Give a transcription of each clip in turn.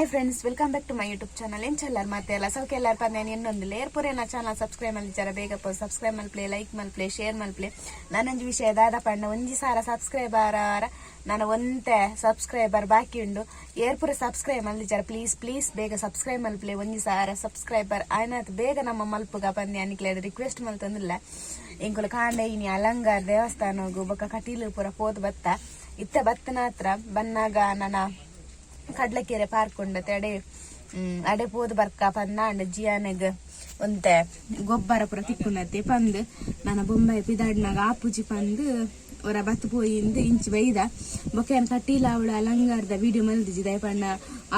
Hi friends welcome back to my YouTube channel ಏನ್ ಚಲ್ಲರ್ ಮತ್ತೆ ಎಲ್ಲ ಸೌಕೆ ಎಲ್ಲಾರ ನಾನು ಇನ್ನೊಂದು ಲೇರ್ ಪುರೇ ನಾ ಚಾನಲ್ ಸಬ್ಸ್ಕ್ರೈಬ್ ಮಲ್ಚಾರ ಬೇಗ ಪೋ ಸಬ್ಸ್ಕ್ರೈಬ್ ಮಲ್ಪ್ಲೆ ಲೈಕ್ ಮಲ್ಪ್ಲೆ ಶೇರ್ ಮಲ್ಪ್ಲೆ ನಾನೊಂದು ವಿಷಯ ದಾದ ಪಂಡ ಒಂಜಿ ಸಾರ ಸಬ್ಸ್ಕ್ರೈಬರ್ ನಾನು ಒಂತೆ ಸಬ್ಸ್ಕ್ರೈಬರ್ ಬಾಕಿ ಉಂಡು. ಏರ್ ಪುರ ಸಬ್ಸ್ಕ್ರೈಬ್ ಜರ ಪ್ಲೀಸ್ ಪ್ಲೀಸ್ ಬೇಗ ಸಬ್ಸ್ಕ್ರೈಬ್ ಮಲ್ಪ್ಲೆ ಒಂಜಿ ಸಾರ ಸಬ್ಸ್ಕ್ರೈಬರ್ ಆಯ್ನಾತ್, ಬೇಗ ನಮ್ಮ ಮಲ್ಪುಗ ಪಂದ್ಯ ಅನಿಕ್ಲೆ ರಿಕ್ವೆಸ್ಟ್ ಮಲ್ತಂದಿಲ್ಲ. ಇಂಕುಲು ಕಾಂಡೆ ಇನಿ ಅಲಂಗಾರ ದೇವಸ್ಥಾನಗು ಬೊಕ್ಕ ಕಟೀಲು ಪೂರ ಪೋತ್ ಬತ್ತ. ಇತ್ತ ಬತ್ತನ ಹತ್ರ ಬನ್ನಾಗ ನನ್ನ ಕಡ್ಲಕೆರೆ ಪಾರ್ಕ್ ಉಂಡತೆ ಅಡೆ ಅಡೆ ಪೋದು ಬರ್ಕ ಪಂದಾಂಡ ಜಿಯಾನೆಗ್ ಒಂತೆ ಗೊಬ್ಬರ ಪುರ ತಿಕ್ಕುನತ್ತೆ. ಪಂದ್ ನನ್ನ ಬೊಂಬೈ ಪಿದಾಡ್ನಾಗ ಆಪುಜಿ ಪಂದ್ ಒರ ಬತ್ತು ಪೋಯಿಂದ ಇಂಚ್ ಬೈದ. ಬೊಕೆನ್ ಕಟ್ಟಿಲ ಅವಳ ಅಲಂಗಾರದ ವಿಡಿಯೋ ಮಲ್ದಿಜಿ ದಯಪಣ್ಣ.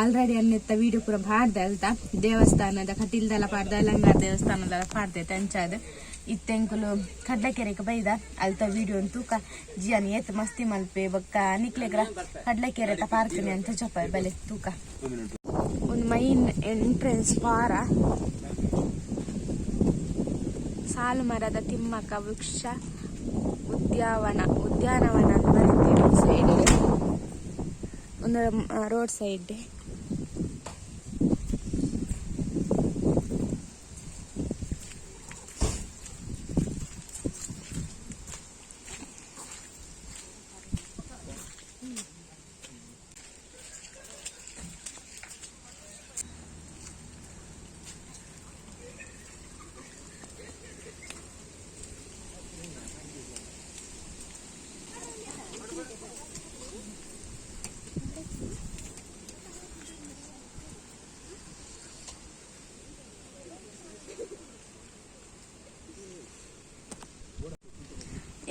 ಆಲ್ರೆಡಿ ಅನ್ನೆತ್ತ ವಿಡಿಯೋ ಪುರ ಪಾಡ್ದೆ ಅಲ್ತ. ದೇವಸ್ಥಾನದ ಕಟೀಲ್ದಲ್ಲ ಪಾಡ್ದ ಅಲಂಗಾರ ದೇವಸ್ಥಾನದ ಪಾಡ್ದೆ ತಂಚಾದ. ಇತ್ತೆಂಕುಲು ಕಡ್ಲಕೆರೆಗೆ ಬೈದ ಅಲ್ತ ವಿಡಿಯೋ ತೂಕ ಜಿಯಾನ್ ಏತ್ ಮಸ್ತಿ ಮಲ್ಪೆ ಬೊಕ್ಕ ನಿಕ್ಲೆಗ್ರ ಕಡ್ಲಕೆರೆ ತ ಪಾರ್ಕ್ನೆ ಅಂತ ಚಪ್ಪ ಬಲೆ ತೂಕ. ಒಂದು ಮೈನ್ ಎಂಟ್ರೆನ್ಸ್ ಪಾರ ಸಾಲು ಮರದ ತಿಮ್ಮಕ್ಕ ವೃಕ್ಷ ಉದ್ಯಾವನ, ಉದ್ಯಾನವನ ಅಂತ ಸೈಡ್ ಒಂದು ರೋಡ್ ಸೈಡ್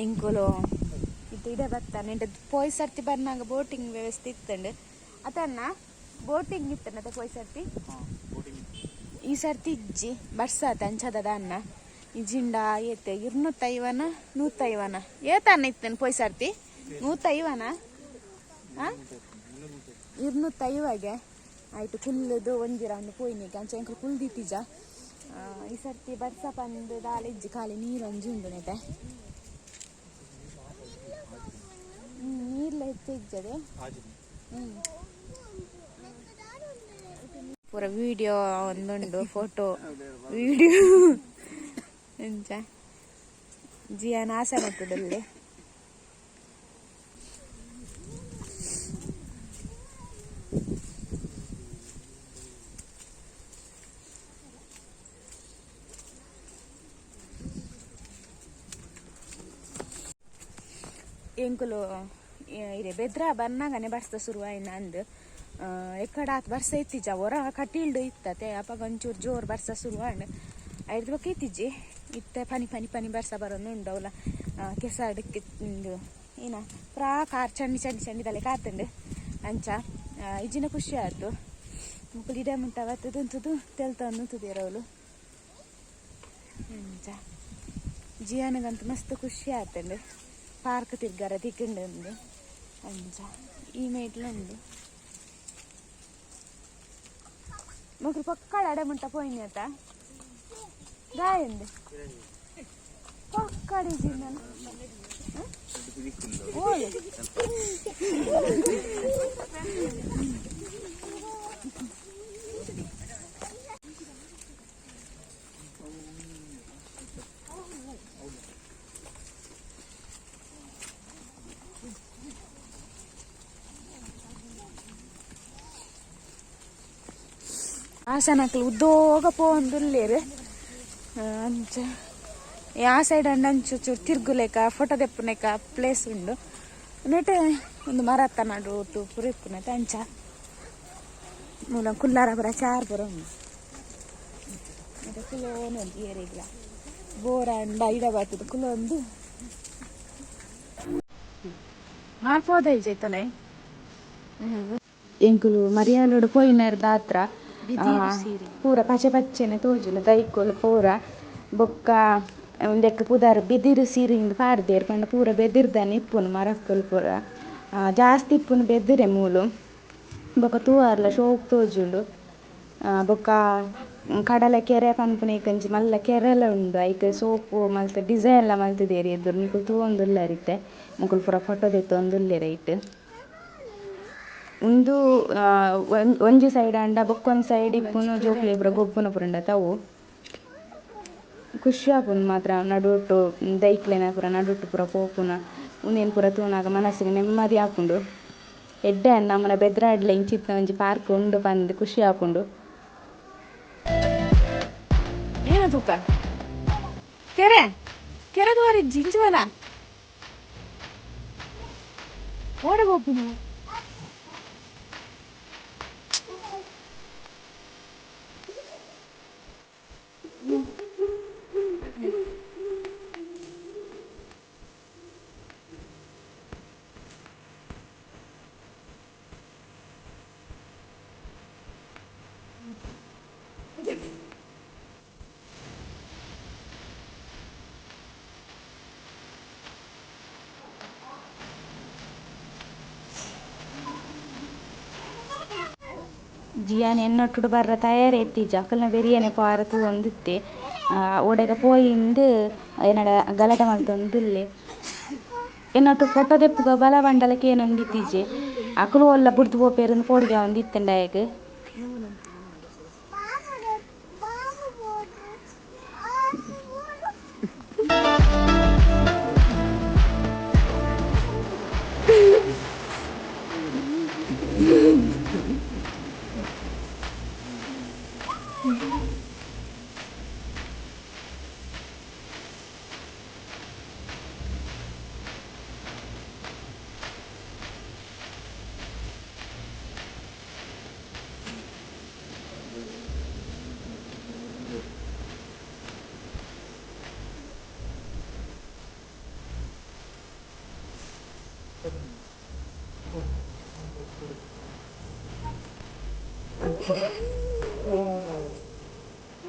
ಎಂಕುಲು. ಇದು ಇದೆ ಬರ್ತಾನೆ ಎಂಟ ಪೋಯ್ ಸರ್ತಿ ಬರ್ನಾಗ ಬೋಟಿಂಗ್ ವ್ಯವಸ್ಥೆ ಇತ್ತಂಡು. ಅದನ್ನ ಬೋಟಿಂಗ್ ಇತ್ತಂಡ ಅದ ಪೋಯ್ ಸರ್ತಿ? ಈ ಸರ್ತಿ ಇಜ್ಜಿ ಬರ್ಸಾತ ಅಂಚದ ಅನ್ನ ಇಜಿಂಡ ಏತೆ ಇರ್ನೂತ್ತೈವನ ನೂತೈವನ ಏತನ್ನ ಇತ್ತನ್ ಪೋಯ್ ಸರ್ತಿ? ನೂತೈವನ ಇರ್ನೂತ್ತೈವಾಗೆ. ಆಯ್ತು ಕುಲ್ಲದು ಒಂದಿರ ಒಂದು ಪೋಯ್ನಿಗೆ ಅಂಚ ಎಂಕಲ್ ಕುಲ್ದಿತ್ತಿಜ ಈ ಸರ್ತಿ ಬರ್ಸ ಬಂದು ದಾಳಿಜ್ಜಿ ಇಜ್ಜಿ ಖಾಲಿ ನೀರು ಒಂಜಿ ಉಂಡು ನೆಟೆ ನೀರ್ಲ ಪೂರ ವಿಡಿಯೋ ಒಂದೊಂದು ಫೋಟೋ ವಿಡಿಯೋ ಎಂಚ ಜಿಯಾನ ಆಸೆ ಮಟ್ಟದಲ್ಲಿ ಎಂಕುಲು ಇರೆ ಬೆದ್ರ ಬರ್ನಾಗನೆ ಬರ್ಸ್ದ ಶುರು ಆಯ್ನ ಅಂದ್ ಎಕ್ಕಡ ಆತ್ ಬರ್ಸ ಇತ್ತಿಜ ಹೊರ ಕಟೀಲ್ಡು ಇತ್ತತೆ. ಅಪ್ಪ ಒಂಚೂರು ಜೋರ್ ಬರ್ಸ ಶುರು ಆಂಡ್ ಐದು ಬಕ್ಕ ಇತ್ತಿಜ್ಜಿ ಇತ್ತೆ ಪನಿ ಪನಿ ಪನಿ ಬರ್ಸ ಬರೋನು ಉಂಡು ಅವಲ ಕೆಸಾಡಕ್ಕೆ ಇಂದು, ಏನ, ಪ್ರಾ, ಕಾರ್ ಚಂಡಿ ಚಂಡಿ ದಲೆ ಕಾತಂಡು. ಅಂಚ ಇಜ್ಜಿನ ಖುಷಿ ಆಯ್ತು. ಮುಕ್ಕಳು ಇಡೆ ಮುಂಟಾವತ್ತದು ದುಂತುದು ತೆಲ್ತಂದು ತುದಿರವಳು ಅಂಚ. ಜಿಯಾನಗಂತೂ ಮಸ್ತ್ ಖುಷಿ ಆತಂಡು. ಪಾರ್ಕ್ ತಿರ್ಗಾರ ತಿಕ್ಕಂಡು ಒಂದು ಅಂಚ ಈ ಮೇಟ್ಲು ಉಂಡು ಮಕ್ಕಳು ಪಕ್ಕಡ ಅಡಮುಂಟ ಪೋಯಿನಿ ಆತ ಗಾಯಂದು ಪಕ್ಕಡ ನಾನು ಓಯ್ ಆಸನಕ್ಲು ಉದ್ದೋಗ ಪೋಂದುಲ್ಲೇರು ಅಂಚ ಈ ಆ ಸೈಡ್ ಅಂಡ್ ಅಂಚು ಚೂರು ತಿರ್ಗುಲೆಕ ಫೋಟೋ ತೆಪ್ಪುನೆಕ ಪ್ಲೇಸ್ ಉಂಡು ನೆಟ್ ಒಂದು ಮರ ತನಡು ಒಟ್ಟು ಪುರಿಪ್ಪುನೆ ಅಂಚ ಮೂಲ ಕುಲ್ಲಾರ ಪುರ ಚಾರ್ ಪುರ ಉಂಡು ಮತ್ತೆ ಕುಲೋನು ಒಂದು ಏರಿಗ್ಲ ಬೋರ ಅಂಡ ಇಡ ಬರ್ತದೆ ಕುಲೊಂದು ಮಾಡ್ಬೋದ ಈಜೈತಲೆ ಎಂಕುಲು ಮರಿಯಾಲೋಡು ಪೋಯಿನರ್ ದಾತ್ರ ಪೂರ ಪಚೆ ಪಚ್ಚೆನೆ ತೋಜುನ ದೈಕೋಲು ಪೂರ ಬೊಕ್ಕ ಉಂದೆಕ್ ಪುದರ್ ಬೆದಿರು ಸೀರೆಯಿಂದ ಪಾಡ್ದೆರ್ ಪಂಡ ಪೂರ ಬೆದಿರ್ದಾನೆ ಇಪ್ಪುನು ಮರಕ್ಕಲು ಪೂರ ಜಾಸ್ತಿ ಇಪ್ಪುನು ಬೆದಿರೆ ಮೂಲು ಬೊಕ್ಕ ತೂವಾರ್ಲ ಶೋಕ್ ತೋಜುಂಡು ಆ, ಬೊಕ್ಕ ಕಡಲ ಕೆರೆ ಪನ್ಪುನ ಇಕ್ಕಂಚಿ ಮಲ್ಲ ಕೆರೆಲ ಉಂಡು ಐಕ್ ಸೋಪು ಮಲ್ತ ಡಿಸೈನ್ ಎಲ್ಲ ಮಲ್ತಿದೇರಿ ಎದುರು ನಿಕುಲು ತೂವೊಂದುಲ್ಲೆರಿತ್ತೆ ಮುಕುಲು ಪೂರ ಫೋಟೋ ದೆತ್ತೊಂದುಲ್ಲೆರ್ ಐಟ್ ಉಂದು ಒಂಜ್- ಸೈಡ್ ಆಂಡ ಬೊಕ್ಕೊಂಜಿ ಸೈಡ್ ಇಪ್ಪುನು ಜೋಕ್ಲೆಗ್ ಪೂರ ಗೊಬ್ಬುನ ಪುರಂಡ ತವು. ಖುಷಿ ಆಪುಂಡು ಮಾತ್ರ ನಡುಟು ದೈಕ್ಲೆನ ಪೂರ ನಡುಟು ಪೂರ ಪೋಪುನ ಉಂದೆನ್ ಪೂರ ತೂನಗ ಮನಸ್ಸಿಗೆ ನೆಮ್ಮದಿ ಆಪುಂಡು ಎಡ್ಡೆ ನಮ್ಮನ ಬೆದ್ರಾಡ್ಲ ಇಂಚಿತ್ತ ಒಂಜಿ ಪಾರ್ಕ್ ಉಂಡು ಪಂದ್ ಖುಷಿ ಆಪುಂಡು ಏನ ತೂಕ? ಕೆರೆ? ಕೆರೆ ದ್ವಾರಿ ಜಿಂಜುವನ? ಓಡಗ ಹೋಗ್ತೀನಿ ಜಿಯಾನ್ ಎನ್ನೊಟ್ಟುಡು ಬರ್ರ ತಯಾರಿ ಎತ್ತಿಜ ಅಕಲ್ನ ಬೆರಿಯನೆ ಪಾರ ತೂವೊಂದಿತ್ತೆ ಓಡೆಗ ಪೋಯಿಂದು ಏನಡ ಗಲಾಟೆ ಮಲ್ತೊಂದುಲ್ಲೆ ಎನ್ನೊಟ್ಟು ಫೋಟೊ ದೆಪ್ಪುಗ ಬಲ ಬಂಡಲಕ್ಕೆ ಏನೊಂದಿತ್ತಿಜೆ ಅಕುಲು ಒಲ್ಲ ಬುಡ್ದು ಪೋಪೆರ್ ಪೋಡಿಗೆ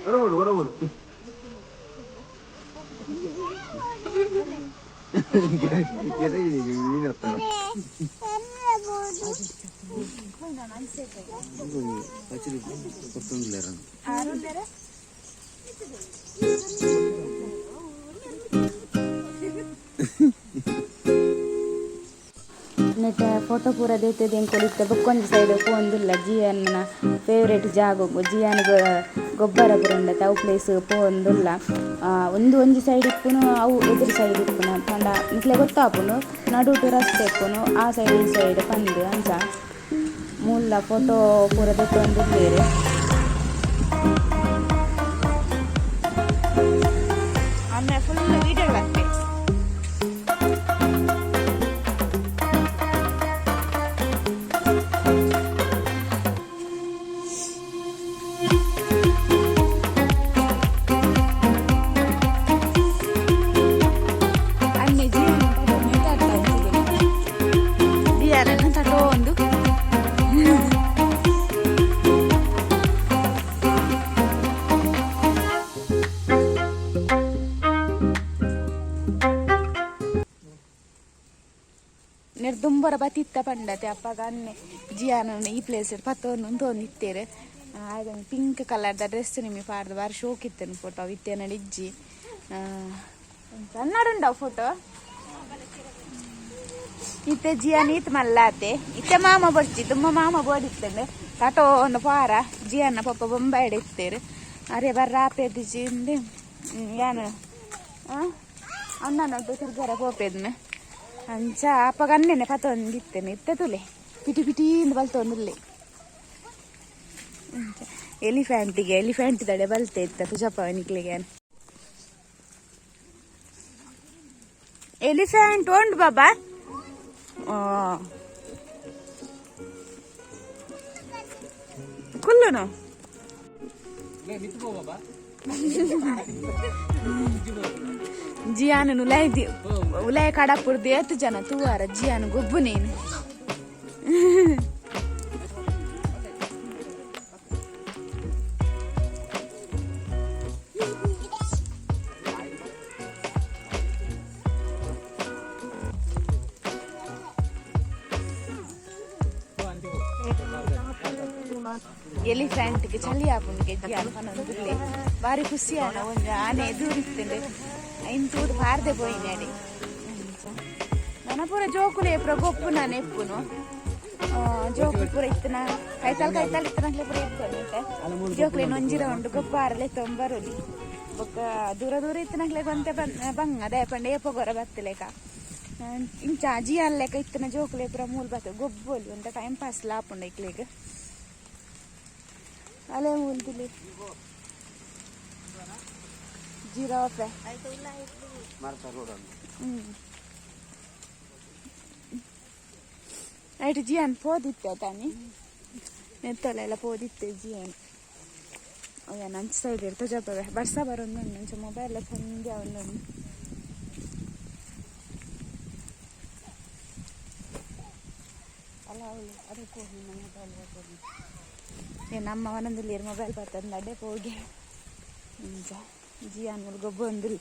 കടവുള്ളു കടവുള്ളു പച്ചരി പത്തൊന്നില്ല ನೆಟ್ಟ ಫೋಟೋ ಪೂರ ದೆತ್ತದ ಕೊಡಿತ್ತೆ ಬೊಕ್ಕೊಂಜಿ ಸೈಡ್ ಪೋಂದುಲ್ಲ ಜಿಯನ್ನ ಫೇವ್ರೇಟ್ ಜಾಗ ಜಿಯಾನ್ ಗೊಬ್ಬರ ಪೂರ ಉಂಡತೆ ಅವು ಪ್ಲೇಸ್ ಪೋಂದುಲ್ಲ ಒಂದು ಒಂಜಿ ಸೈಡ್ ಇಪ್ಪುನು ಅವು ಎದುರು ಸೈಡ್ ಇಪ್ಪುನು ಪಂಡ ನಿಕ್ಲೆ ಗೊತ್ತಾಪುನು ನಡುಟು ರಸ್ತೆ ಇಪ್ಪುನು ಆ ಸೈಡ್ ಈ ಸೈಡ್ ಪಂದ್ ಅಂಚ ಮೂಲ ಫೋಟೋ ಪೂರ ದೆತ್ತೊಂದುಲ್ಲೆರ್ ಆಮೇಲೆ ಫುಲ್ ವಿಡಿಯೋ ನಿರ್ದುಂಬರ ಬತ್ತಿತ್ತ ಪಂಡತೆ ಅಪ್ಪಗ ಅನ್ನೆ ಜಿಯಾನ ಈ ಪ್ಲೇಸ್ ಪತ್ತೊಂದು ತೋಂದು ಇತ್ತೇರು ಆಯ್ತು ಪಿಂಕ್ ಕಲರ್ದ ಡ್ರೆಸ್ ನಿಮಗೆ ಪಾಡ್ದು ಬಾರಿ ಶೋಕ್ ಇತ್ತೇನು ಫೋಟೋ ಇತ್ತೇನ ಇಜ್ಜಿ ಸಣ್ಣಡುಂಡವು ಫೋಟೋ ಇತ್ತೆ ಜಿಯಾನ್ ಈತ್ ಮಲ್ಲಾತೆ. ಇತ್ತೆ ಮಾಮ ಬರ್ಚಿ ತುಂಬ ಮಾಮ ಬೋಡಿತ್ತಂಡು ಕಟೋ ಒಂದು ಪಾರ, ಜಿಯಾನ ಪಪ್ಪ ಬೊಂಬಾಯ್ಡ್ ಇತ್ತೇರು ಅರೆ ಬರ್ರ ಆಪೇದು ಜಿಂದು ಏನು ಅಣ್ಣನೊಟ್ಟು ತಿರ್ಗಾರ ಪೋಪೆದ್ನ ಅಂಚ ಅಪ್ಪಗ ಅನ್ನೆನೆ ಪತ ಒಂದಿತ್ತೇನೆ ಇತ್ತೆ ತುಲೆ ಪಿಟಿ ಪಿಟೀಂದು ಬಲ್ತೊಂದುಲ್ಲೆ ಎಲಿಫ್ಯಾಂಟಿಗೆ ಎಲಿಫ್ಯಾಂಟ್ ದಡೆ ಬಲ್ತೆ ಇತ್ತ ತುಜಪ್ಪ ನಿಕ್ಲಿಗೆ ಎಲಿಫ್ಯಾಂಟ್ ಉಂಡು ಬಾಬಾ ಆ. ಕುಲ್ಲುನು ಜಿಯಾನು ಉಲಾಯ್ ದಿ ಉಲಾಯ್ ಕಡಪುರ್ದು ಎತ್ತು ಜನ ತೂವಾರ ಜಿಯಾನು ಗೊಬ್ಬು ನೀನು ಎಲಿಫ್ಯಾಂಟ್ಗೆ ಚಳಿ ಆಪುಂಡು ಗೆಜ್ಜಿ ಅನ್ಪನೊಂದುಲ್ಲೆ ಬಾರಿ ಖುಷಿ ಆನ ಒಂದು ಆನೆ ಎದುರಿಸ್ತಂಡು ಇಂತೂಡು ಪಾರ್ದೆ ಪೋಯಿನಿ ಅಡಿ ನನ್ನ ಪೂರ ಜೋಕುಲೆ ಎಪ್ರ ಗೊಪ್ಪು ನಾನು ಎಪ್ಪುನು ಜೋಕ್ಲು ಪೂರ ಇತ್ತನ, ಕೈತಾಲ್ ಕೈತಾಲ್ ಇತ್ತನಕ್ಲೆ ಪೂರ ಇತ್ತು ಜೋಕ್ಲೆ ನೊಂಜಿರ ಉಂಡು ಗೊಬ್ಬಾರಲೆ ತೊಂಬರುಲಿ. దూర ದೂರ ದೂರ ಇತ್ತನಕ್ಲೆ ಗೊಂತೆ ಬಂಗ, ಅದೇ ಪಂಡೆ ಏಪ ಗೊರ ಬತ್ತಲೇಕ ಇಂಚ ಅಜಿ ಅಲ್ಲೆಕ ಇತ್ತನ ಜೋಕ್ಲೆ ಪೂರ ಮೂಲ್ ಬತ್ತ, ಗೊಬ್ಬೊಲಿ ಅಂತ ಟೈಮ್ ಪಾಸ್ ಲಾಪುಂಡ ಇಕ್ಲೆಗ್. ಅಲೆ ಮೂಲ್ದಿಲಿ ಜಿರಾಫೆ ಹ್ಮ್ ಐಟ್ ಜಿಯನ್ ಪೋದಿತ್ತೆ ತಾನಿ ನೆತ್ತಲೆಲ್ಲ ಪೋದಿತ್ತೆ ಜಿಯನ್ ಅಯ್ಯ ನಂಚ ಸೈಡ್ ಇರ್ತ ಜಪ್ಪವೆ ಬರ್ಸ ಬರೋದು ನಂಚ ಮೊಬೈಲ್ ಸಂಜೆ ಒಂದೊಂದು ಅಲ್ಲ ಅವಳು ಅದಕ್ಕೆ ಹೋಗಿ ಮೊಬೈಲ್ ಬರ್ತದೆ ಏ ನಮ್ಮ ಒಂದೊಂದಲ್ಲಿ ಮೊಬೈಲ್ ಬರ್ತದೆ ಅಡ್ಡೆ ಹೋಗಿ ನಿಜ ಜಿಯಾನ್ ಬಂದ್ರಿ.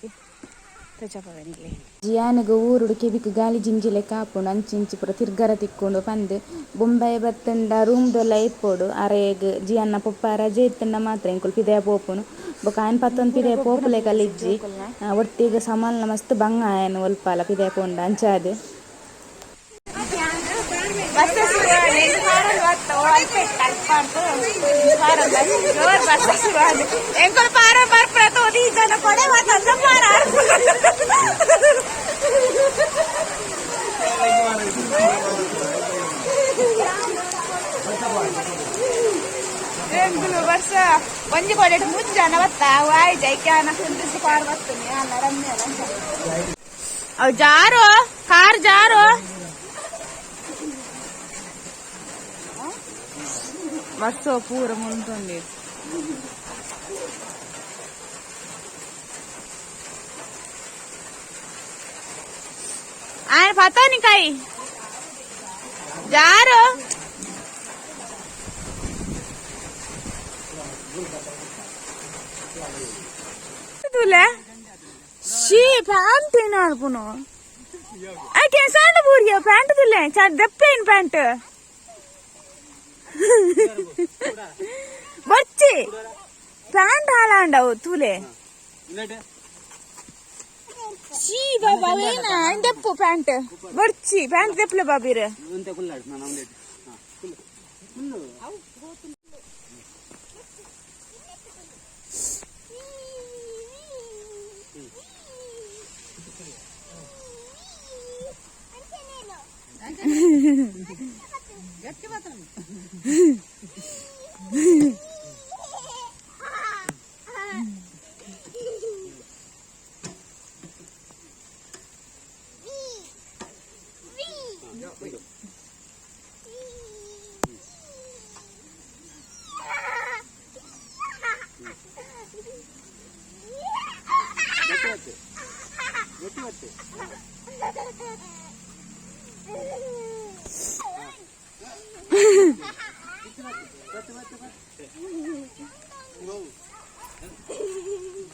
ಜಿಯಾನಿಗೆ ಊರುಡು ಕೆಬಿಕ್ ಗಾಲಿ ಜಿಂಜಿಲೆ ಕಾಪುಂಡು ಅಂಚಿಂಚಿ ಪೂರ ತಿರ್ಗರ ತಿಕ್ಕೊಂಡು ಪಂದ್ ಬೊಂಬಾಯಿ ಬತ್ತಂಡ ರೂಮ್ ದೊಲ್ಲ ಇಪ್ಪೋಡು. ಅರೆಗ್ ಜಿಯಾನ್ನ ಪೊಪ್ಪ ರಜೆ ಇತ್ತಂಡ ಮಾತ್ರ ಇಂಕುಲು ಪಿದಯ ಪೋಪುನು. ಬೊಕ ಆಯ್ನ ಪತ್ತೊಂದು ಪಿದಯ ಪೋಪುಲೆ ಕಲಿಜ್ಜಿ ಒಟ್ಟಿಗೆ ಸಮಾನ ಮಸ್ತ್ ಬಂಗ ಆಯನು ಒಲ್ಪಾಲ ಪಿದಯ ಪೋಂಡ ಅಂಚಾದ್ ಬತ್ತು ಅಲ್ಪ ಕಲ್ಪಾರ್ದು ಫಾರಲ್ ಜೋರ್ ಬಸ್ ಶುರುವಾಗಿದೆ ಎಂಕಲ್ ಪಾರ ಬರ್ಪ್ರತ ಓದಿ ಜನ ಕೊಡೆ ಮತ್ತೊಂದು ಪಾರ ಎಂಕುಲು ಬರ್ಸ ಒಂಜಿ ಕೊಡೆ ಮುಚ್ಚ ಜನ ಬತ್ತ ವಾಯ್ ಜೈಕ್ಯಾನ ಕುಂದಿಸಿ ಪಾರ ಬರ್ತನೆ ಅಲ್ಲ ರಮ್ಯ ಅವ್ ಜಾರು ಕಾರ್ ಜಾರು వస్తు పూర ఉంటుంది ఆయన పతా నీకాయి జారు तुला शी पैंट ना कैसा पूरी पैंट तुले दप्पे पैंट వచ్చి ప్యాంట్ అలా ఉండవు తూలే చీ బాబా ఏనా తెప్పు ప్యాంట్ వచ్చి ప్యాంట్ తెప్పులే బాబీరు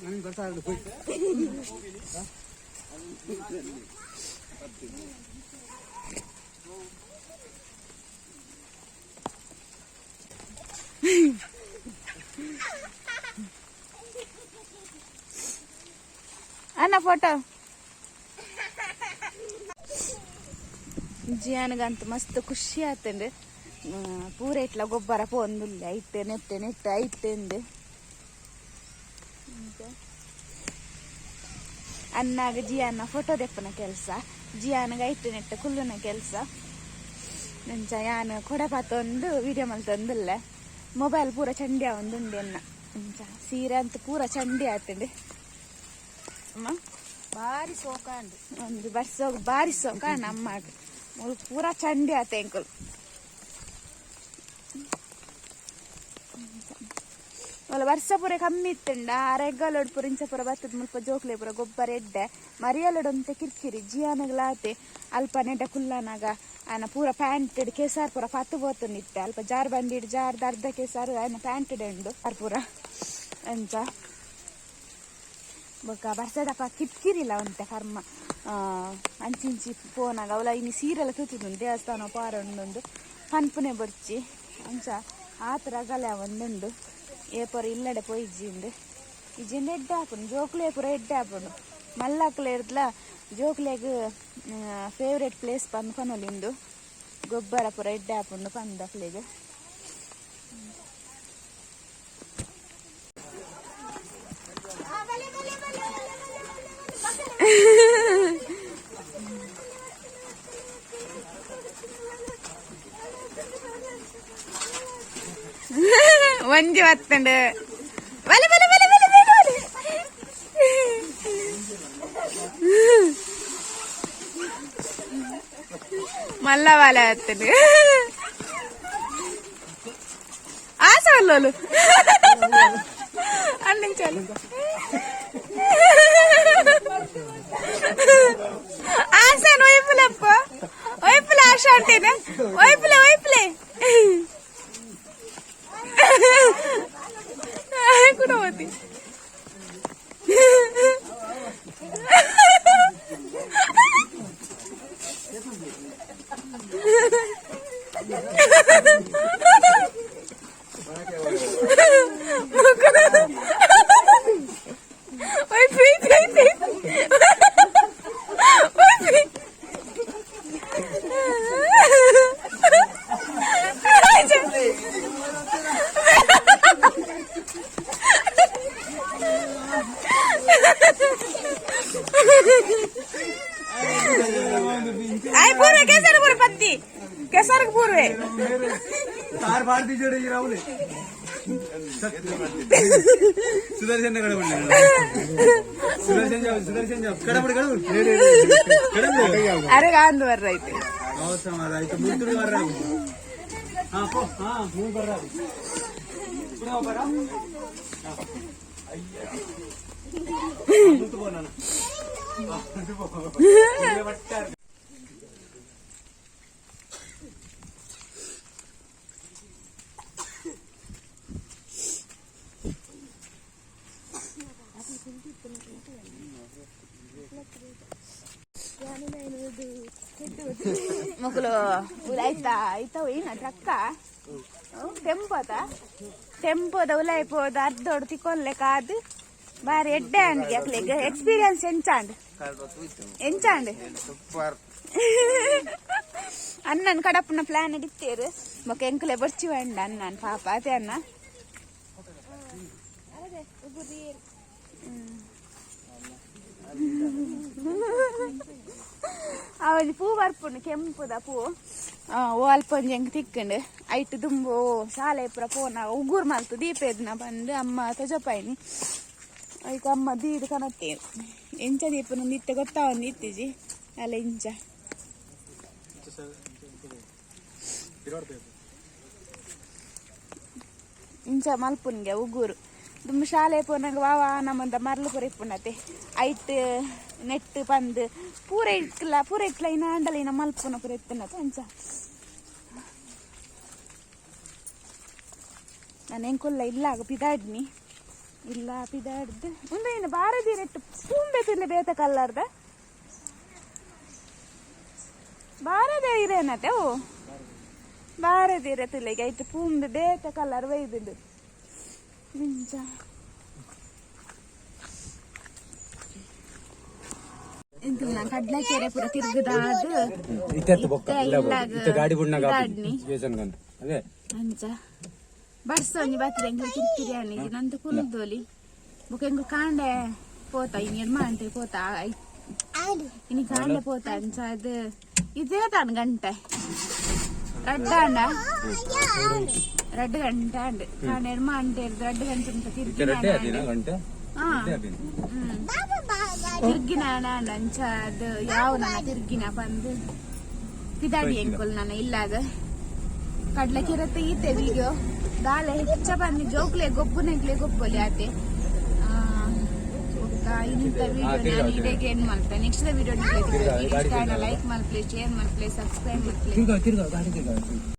ಬರ್ಚಿ ಪ್ಯಾಂಟ್ ದಪ್ಪಲೆ ಬಾಬಿರ ಅನ್ನ ಫೋಟೋ ಜಿಯಾನಗಂತ ಮಸ್ತ್ ಖುಷಿ ಆತಂಡು ಪೂರ ಇಟ್ಲ ಗೊಬ್ಬರ ಪೋಂದುಲ್ಲ ಐತೆ ನೆಟ್ಟೆ ನೆಟ್ಟು ಐತೆ ಅಂದು ಅನ್ನಾಗ ಜಿಯಾನ ಫೋಟೋ ದೆಪ್ಪನ ಕೆಲಸ ಜಿಯಾನಗ ಇಟ್ಟು ನೆಟ್ಟ ಕುಲ್ಲುನ ಕೆಲಸ. ನಂಚ ಯಾನ್ ಕೊಡಪಾತೊಂದು ವಿಡಿಯೋ ಮಲ್ತೊಂದುಲ್ಲ ಮೊಬೈಲ್ ಪೂರ ಚಂಡಿ ಒಂದುಂಡೆ ಅನ್ನ ಅಂಚ ಸೀರೆ ಅಂತ ಪೂರ ಚಂಡಿ ಆತಂಡು. ಅಮ್ಮ ಬಾರಿ ಸೋಕಾಂಡು ಒಂದು ಬರ್ಸೋಗ ಬಾರಿ ಸೋಕ ನಮ್ಮಾಗ. ಪೂರ ಚಂಡಿ ಆತ ಎಂಕುಲು ಒಲ ವರ್ಷ ಪೂರ ಕಮ್ಮಿ ಇತ್ತಂಡ ಅರೆಗ್ಗಲೋಡ್ ಪೂರ ಇಂಚ ಪೂರ ಬರ್ತದ ಮುಲ್ಪ ಜೋಕ್ಲೆ ಪೂರ ಗೊಬ್ಬರ ಎಡ್ಡೆ ಮರಿಯಲೊಡಂತೆ ಕಿರ್ಕಿರಿ ಜಿಯಾನಗ್ಲಾತೆ ಅಲ್ಪ ನೆಡ ಕುಲ್ಲನಾಗ ಆನ ಪೂರ ಪ್ಯಾಂಟ್ ಕೆಸಾರ್ ಪೂರ ಪತ್ತು ಇತ್ತೆ ಅಲ್ಪ ಜಾರ್ ಬಂದಿಡ್ ಜಾರ್ದ ಅರ್ಧ ಕೆಸಾರ್ ಆಯ್ನ ಪ್ಯಾಂಟ್ ಡೆಂಡು ಆರ್ ಪೂರ ಎಂಚ ಬೊಕ್ಕ ಬರ್ಸದಪ್ಪ ಕಿರ್ಕಿರಿಲ್ಲ ಒಂತೆ ಕರ್ಮ. ಆ, ಅಂಚಿಂಚಿ ಫೋನಾಗ ಅವಳ ಇನ್ನು ಸೀರೆಲ್ಲ ತೂತಿದ್ದು ದೇವಸ್ಥಾನ ಪಾರ ಉಂಡು ಪನ್ಪುನೆ ಬರ್ಚಿ. ಅಂಚ ಆತರ ಗಲೆ ಒಂದುಂಡು ಏಪರ ಇಲ್ಲಡೆ ಪೊಯ್ಜಿಂಡು ಇಜಿಂದ ಎಡ್ಡೆ ಹಾಪುಂಡು ಜೋಕ್ಲೆ ಪೂರ ಎಡ್ಡೆ ಹಾಪುಂಡು ಮಲ್ಲಕ್ಲೆ ಇರ್ದ್ಲ ಜೋಕ್ಲೆಗ್ ಫೇವ್ರೆಟ್ ಪ್ಲೇಸ್ ಪನ್ಪನೊಲಿಂದು ಗೊಬ್ಬರ ಪೂರ ಎಡ್ಡೆ ಹಾಕೊಂಡು ಪಂದ వంజి വത്തുണ്ട്. మళ్ళా వాళ్ళ వస్తుంది ఆ సార్లు అందించాలి ఆశాను వైపులప్ప వైపులే ఆశ అంటేనే వైపులే వైపులే कुछ होती आई पूरे केसर पूरे पत्ती केसर के पूरे तार बाढ़ दीजिए ये राहुल सुदर्शन ने कड़बड़ सुदर्शन जाओ सुदर्शन जाओ कड़बड़ कड़बड़ कड़बड़ अरे गांध वर रही थी అవసరం అదా అయితే ముందుడు వర్రాకు ఆ, పో ఆ, ముందు వర్రాకు ఇప్పుడు అవపరా ముందు పోనాను ముందు పో ಮುಗುಲು ಉಲಾಯ್ತಾ ಆಯ್ತಾವ ಏನ ರೊಕ್ಕ ಟೆಂಪೋದ ಟೆಂಪೋದ ಉಲಾಯ್ಪೋದ ಅರ್ಧೋಡ್ ತಿಕ್ಕೊಲ್ಲೆ ಕಾದು ಬಾರಿ ಎಡ್ಡೆ ಅಂಡ್ ಯಾಕ್ಲೆಗ್ ಎಕ್ಸ್ಪೀರಿಯನ್ಸ್ ಎಂಚಾಂಡ್ ಎಂಚಾಂಡ್ ಅಣ್ಣನ್ ಕಡಪ್ಪನ ಪ್ಲಾನ್ ಇಡ್ತೇರು ಮೊಕ್ಕ ಎಂಕುಲೆ ಬರ್ಚಿ ಅಂಡ ಅಣ್ಣನ್ ಪಾಪ ಅದೇ ಅಣ್ಣ ಹ್ಮ್ ಅವನ್ ಪೂ ಬರ್ಪುಂಡು ಕೆಂಪುದ ಪೂ. ಆ, ಓ ಅಲ್ಪೊಂಜಿ ಹೆಂಗೆ ತಿಕ್ಕಂಡು. ಐಟ್ ದುಂಬು ಶಾಲೆ ಪುರ ಪೋನ ಉಗುರ್ ಮಲ್ತು ದೀಪೆದ್ನ ಬಂದು ಅಮ್ಮ ತಜಪಾಯಿನಿ. ಈಗ ಅಮ್ಮ ದೀದು ಕನತ್ತೇನು ಎಂಚ ದೀಪನ ನಿತ್ಯ ಗೊತ್ತಾವಂದು ಇತ್ತೀಜಿ. ಅಲ್ಲ ಇಂಚ ಇಂಚ ಮಲ್ಪುನ್ಗೆ ಉಗುರು. ದುಂಬು ಶಾಲೆ ಪೋನಂಗ ವಾವ, ನಮ್ಮಂದ ಮರ್ಲು ಪೂರ ಇಪ್ಪುಂಡತೆ ಐಟ್, ನೆಟ್, ಪಂದ್, ಪೂರ ಇಟ್ಕಲ್ಲ ಪೂರ ಇಟ್ಲ ಇನ್ನ ಅಂಡಲ ಇನ್ನ ಮಲ್ಪುನ ಪೂರ ಇತ್ತುಂಡತ ಅಂಚ. ನಾನು ಹೆಂಕೊಲ್ಲ, ಇಲ್ಲ ಪಿದಾಡ್ನಿ. ಇಲ್ಲ ಪಿದಾಡ್ದು. ಮುಂದೆ ಇನ್ನು ಬಾರದಿ ನೆಟ್ಟು ಪೂಂಬೆ ತಿರ್ಲೆ ಬೇತ ಕಲ್ಲರ್ದ. ಬಾರದೇ ಇರೇನತೆ ಓ? ಬಾರದಿ ಇರತ್ತಿಲ್ಲ ಈಗ. ಐತೆ ಪೂಂಬೆ ಬೇತ ಕಲ್ಲರ್ ಕಡ್ಲಕೆರೆ ಪೂರ ತಿರುಗದಾದು ಇತ್ತೆ ಬೊಕ್ಕ? ಇತ್ತೆ ಗಾಡಿ ಬುಣ್ಣಗ ಅದೇ? ಅಂಚ. ಬಡ್ಸೋನಿ ಬತ್ತರೆ ಎಂಗ್ಲ ಕಿರಿಕಿರಿ ಅನ್ನಿಜಿ ನಂತ ಕುಲ್ದೋಲಿ ಬೊಕ ಎಂಗ್ಲ ಕಾಂಡೆ ಪೋತ ಇನ್ ಎಡ್ಮ ಅಂತೆ ಪೋತ ಇನಿ ಕಾಂಡೆ ಪೋತ ಅಂಚ ಅದು ಇದೇ ತಾನು ಗಂಟೆ. ರಡ್ಡ ಅಂಡ ರಡ್ಡು ಗಂಟೆ ಅಂಡ್ ಕಾಂಡೆ ಎಡ್ಮ ಅಂಟೆ ರಡ್ಡು ಗಂಟೆ ಅಂತ ಇತ್ತ ರಡ್ಡೆ ತಿರ್ಗಿ ಅದಿನ ಗಂಟೆ ಹಾ ರಡ್ಡೆ ಅದಿನ ತಿರ್ಗಿನ ನಾನ ಅಂಚ ಅದು ಯಾವ ನಾನು ತಿರ್ಗಿನ ಬಂದು ಪಿದಾಡಿ ಎಂಕೊಲ್ ನನ್ನ ಇಲ್ಲಾಗ ಕಡ್ಲಕ್ಕಿರತ್ತೆ ಈತೆ ವಿಡಿಯೋ ದಾಳೆ ಹೆಚ್ಚ ಬಂದು ಜೋಕ್ಲೆ ಗೊಬ್ಬುನೆಗ್ಲೆ ಗೊಬ್ಬಲಿ ಆತೆ ಇನ್ನಿಂತ ವಿಡಿಯೋ ನಾನು ಇಡೆಗೆ ಏನ್ ಮಾಡ್ತೆ ನೆಕ್ಸ್ಟ್ ವಿಡಿಯೋ ಲೈಕ್ ಮಾಡ್ಲಿ ಶೇರ್ ಮಾಡ್ಲಿ ಸಬ್ಸ್ಕ್ರೈಬ್ ಮಾಡ್ಲಿ